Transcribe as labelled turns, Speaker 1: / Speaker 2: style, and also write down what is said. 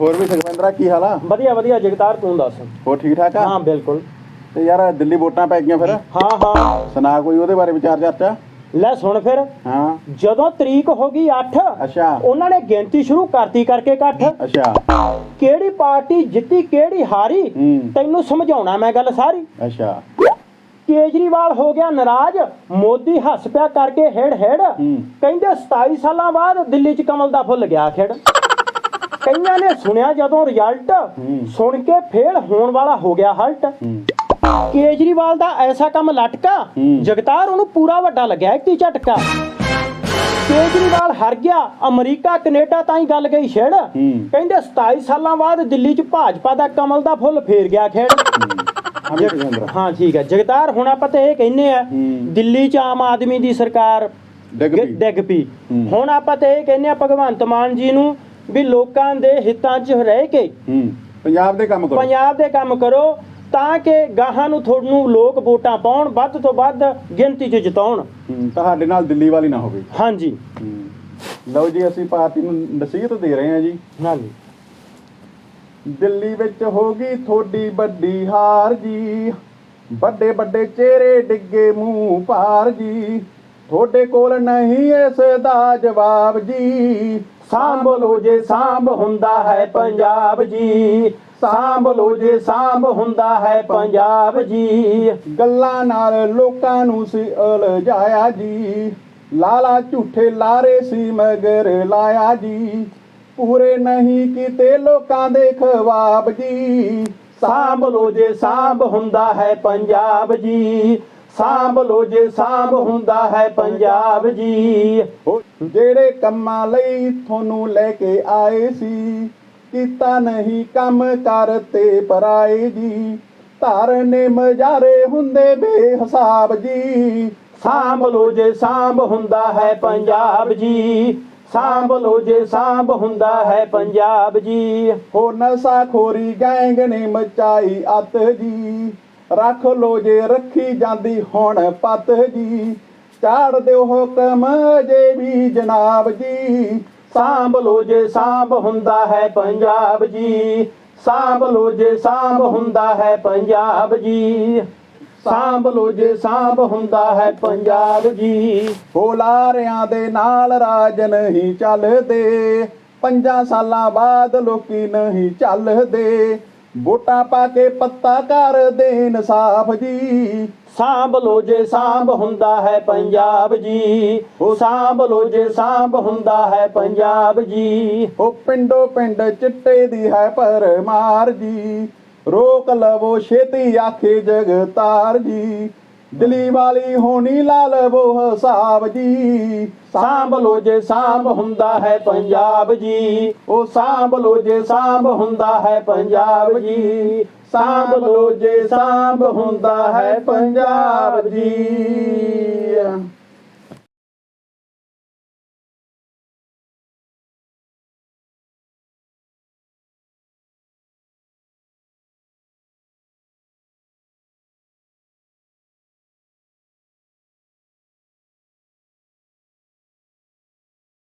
Speaker 1: ਹੋਰ ਵੀ ਸੁਖਵਿੰਦਰਾ ਕੀ ਹਾਲ ਆ?
Speaker 2: ਵਧੀਆ ਵਧੀਆ ਜਗਤਾਰ ਤੂੰ ਦੱਸ?
Speaker 1: ਹੋਰ ਠੀਕ ਠਾਕ ਆ?
Speaker 2: ਹਾਂ ਬਿਲਕੁਲ।
Speaker 1: ਤੇ ਯਾਰ ਦਿੱਲੀ ਵੋਟਾਂ ਪੈ ਗਈਆਂ ਫਿਰ?
Speaker 2: ਹਾਂ ਹਾਂ।
Speaker 1: ਸੁਣਾ ਕੋਈ ਉਹਦੇ ਬਾਰੇ ਵਿਚਾਰ ਚਰਚਾ?
Speaker 2: ਲੈ ਸੁਣ ਫਿਰ।
Speaker 1: ਹਾਂ।
Speaker 2: ਜਦੋਂ ਤਰੀਕ ਹੋ ਗਈ 8
Speaker 1: ਅੱਛਾ।
Speaker 2: ਉਹਨਾਂ ਨੇ ਗਿਣਤੀ ਸ਼ੁਰੂ ਕਰਤੀ ਕਰਕੇ ਇਕੱਠ
Speaker 1: ਅੱਛਾ।
Speaker 2: ਕਿਹੜੀ ਪਾਰਟੀ ਜਿੱਤੀ ਕਿਹੜੀ ਹਾਰੀ ਤੈਨੂੰ ਸਮਝਾਉਣਾ ਮੈਂ ਗੱਲ ਸਾਰੀ।
Speaker 1: ਅੱਛਾ।
Speaker 2: ਕੇਜਰੀਵਾਲ ਹੋ ਗਿਆ ਨਾਰਾਜ਼ ਮੋਦੀ ਹੱਸ ਪਿਆ ਕਰਕੇ ਹੇੜ ਹੇੜ ਕਹਿੰਦੇ 27 ਸਾਲਾਂ ਬਾਅਦ ਦਿੱਲੀ 'ਚ ਕਮਲ ਦਾ ਫੁੱਲ ਗਿਆ ਖੇੜ ਕਈਆਂ ਨੇ ਸੁਣਿਆ ਜਦੋਂ ਰਿਜ਼ਲਟ। ਸੁਣ ਕੇ ਫੇਲ ਹੋਣ ਵਾਲਾ ਹੋ ਗਿਆ ਹਲਟ ਕੇਜਰੀਵਾਲ ਦਾ ਐਸਾ ਕੰਮ ਲਟਕਾ। ਜਗਤਾਰ ਉਹਨੂੰ ਪੂਰਾ ਵੱਡਾ ਲੱਗਿਆ ਹੀ ਝਟਕਾ ਕੇਜਰੀਵਾਲ ਹਰ ਗਿਆ ਅਮਰੀਕਾ ਕੈਨੇਡਾ ਤਾਂ ਹੀ ਗੱਲ ਗਈ ਛੇੜ। ਕਹਿੰਦੇ 27 ਸਾਲਾਂ ਬਾਅਦ ਦਿੱਲੀ 'ਚ ਭਾਜਪਾ ਦਾ ਕਮਲ ਦਾ ਫੁੱਲ ਫੇਰ ਗਿਆ ਖੇੜ
Speaker 1: ਹਾਂ
Speaker 2: ਠੀਕ ਹੈ ਜਗਤਾਰ ਹੁਣ ਆਪਾਂ ਤਾਂ ਇਹ ਕਹਿੰਨੇ ਆ। ਦਿੱਲੀ 'ਚ ਆਮ ਆਦਮੀ ਦੀ ਸਰਕਾਰ
Speaker 1: ਡਿੱਗ ਪਈ।
Speaker 2: ਹੁਣ ਆਪਾਂ ਤਾਂ ਇਹ ਕਹਿੰਨੇ ਆ ਭਗਵੰਤ ਮਾਨ ਜੀ ਨੂੰ ਵੀ ਲੋਕਾਂ ਦੇ ਹਿੱਤਾਂ 'ਚ ਰਹਿ ਕੇ
Speaker 1: ਹੂੰ ਪੰਜਾਬ ਦੇ ਕੰਮ ਕਰੋ।
Speaker 2: ਪੰਜਾਬ ਦੇ ਕੰਮ ਕਰੋ ਤਾਂ ਕਿ ਗਾਹਾਂ ਨੂੰ ਤੁਹਾਨੂੰ ਲੋਕ ਵੋਟਾਂ ਪਾਉਣ ਵੱਧ ਤੋਂ ਵੱਧ ਗਿਣਤੀ 'ਚ ਜਿਤਾਉਣ।
Speaker 1: ਤੁਹਾਡੇ ਨਾਲ ਦਿੱਲੀ ਵਾਲੀ ਨਾ ਹੋਵੇ।
Speaker 2: ਹਾਂਜੀ।
Speaker 1: ਹੂੰ। ਲਓ ਜੀ ਅਸੀਂ ਪਾਰਟੀ ਨੂੰ ਨਸੀਹਤ ਦੇ ਰਹੇ ਹਾਂ ਜੀ।
Speaker 2: ਹਾਂਜੀ।
Speaker 1: ਦਿੱਲੀ ਵਿੱਚ ਹੋ ਗਈ ਥੋੜੀ ਵੱਡੀ ਹਾਰ ਜੀ। ਵੱਡੇ ਵੱਡੇ ਚਿਹਰੇ ਡਿੱਗੇ ਮੂੰਹ ਪਾਰ ਜੀ। ਤੁਹਾਡੇ ਕੋਲ ਨਹੀਂ ਇਸ ਦਾ ਜਵਾਬ ਜੀ।
Speaker 2: ਸਾਂਭ ਲੋ ਜੇ ਸਾਂਭ ਹੁੰਦਾ ਹੈ ਪੰਜਾਬ ਜੀ। ਸਾਂਭ ਲੋ ਜੇ ਸਾਂਭ ਹੁੰਦਾ ਹੈ ਪੰਜਾਬ ਜੀ।
Speaker 1: ਗੱਲਾਂ ਨਾਲ ਲੋਕਾਂ ਨੂੰ ਸੀ ਉਲਝਾਇਆ ਜੀ। ਲਾਲਾ ਝੂਠੇ ਲਾਰੇ ਸੀ ਮਗਰ ਲਾਇਆ ਜੀ। ਪੂਰੇ ਨਹੀਂ ਕੀਤੇ ਲੋਕਾਂ ਦੇ ਖਵਾਬ ਜੀ।
Speaker 2: ਸਾਂਭ ਲੋ ਜੇ ਸਾਂਭ ਹੁੰਦਾ ਹੈ ਪੰਜਾਬ ਜੀ। ਸਾਂਭ ਲੋ ਜੇ ਸਾਂਭ ਹੁੰਦਾ ਹੈ ਪੰਜਾਬ ਜੀ।
Speaker 1: ਜਿਹੜੇ ਕੰਮਾਂ ਲਈ ਤੁਹਾਨੂੰ ਲੈ ਕੇ ਆਏ ਸੀ ਕੀਤਾ ਨਹੀਂ ਕੰਮ ਕਰਤੇ ਪਰਾਏ ਜੀ। ਧਾਰਨੇ ਮਜਾਰੇ ਹੁੰਦੇ ਬੇਹਿਸਾਬ ਜੀ।
Speaker 2: ਸਾਂਭ ਲੋ ਜੇ ਸਾਂਭ ਹੁੰਦਾ ਹੈ ਪੰਜਾਬ ਜੀ। ਸਾਂਭ ਲੋ ਜੇ ਸਾਂਭ ਹੁੰਦਾ ਹੈ ਪੰਜਾਬ ਜੀ।
Speaker 1: ਹੋ ਨਸ਼ਾ ਖੋਰੀ ਗੈਂਗ ਨੇ ਮਚਾਈ ਅੱਤ ਜੀ। ਰੱਖ ਲੋ ਜੇ ਰੱਖੀ ਜਾਂਦੀ ਹੁਣ ਪੱਤ ਜੀ। ਚਾੜ ਦਿਓ ਹੁਕਮ ਜੇ ਵੀ ਜਨਾਬ ਜੀ।
Speaker 2: ਸਾਂਭ ਲੋ ਜੇ ਸਾਂਭ ਹੁੰਦਾ ਹੈ ਪੰਜਾਬ ਜੀ। ਸਾਂਭ ਲੋ ਜੇ ਸਾਂਭ ਹੁੰਦਾ ਹੈ ਪੰਜਾਬ ਜੀ। ਸਾਂਭ ਲੋ ਜੇ ਸਾਂਭ ਹੁੰਦਾ ਹੈ ਪੰਜਾਬ ਜੀ।
Speaker 1: ਹੋਲਾਰਿਆਂ ਦੇ ਨਾਲ ਰਾਜ ਨਹੀਂ ਚੱਲਦੇ। ਪੰਜਾਂ ਸਾਲਾਂ ਬਾਅਦ ਲੋਕੀ ਨਹੀਂ ਚੱਲਦੇ। ਵੋਟਾਂ ਪਾ ਕੇ ਪੱਤਾ ਕਰਦੇ ਇਨਸਾਫ ਜੀ।
Speaker 2: ਸਾਂਭ ਲੋ ਜੇ ਸਾਂਭ ਹੁੰਦਾ ਹੈ ਪੰਜਾਬ ਜੀ। ਉਹ ਸਾਂਭ ਲੋ ਜੇ ਸਾਂਭ ਹੁੰਦਾ ਹੈ ਪੰਜਾਬ ਜੀ।
Speaker 1: ਉਹ ਪਿੰਡੋ ਪਿੰਡ ਚਿੱਟੇ ਦੀ ਹੈ ਪਰਮਾਰ ਜੀ। ਰੋਕ ਲਵੋ ਛੇਤੀ ਆਖੇ ਜਗਤਾਰ ਜੀ। ਦਿੱਲੀ ਵਾਲੀ ਹੋਣੀ ਲਾਲ ਲਵੋ ਹਿਸਾਬ ਜੀ।
Speaker 2: ਸਾਂਭ ਲੋ ਜੇ ਸਾਂਭ ਹੁੰਦਾ ਹੈ ਪੰਜਾਬ ਜੀ। ਉਹ ਸਾਂਭ ਲੋ ਜੇ ਸਾਂਭ ਹੁੰਦਾ ਹੈ ਪੰਜਾਬ ਜੀ। ਸਾਂਭ ਲੋ ਜੇ ਸਾਂਭ ਹੁੰਦਾ ਹੈ ਪੰਜਾਬ ਜੀ।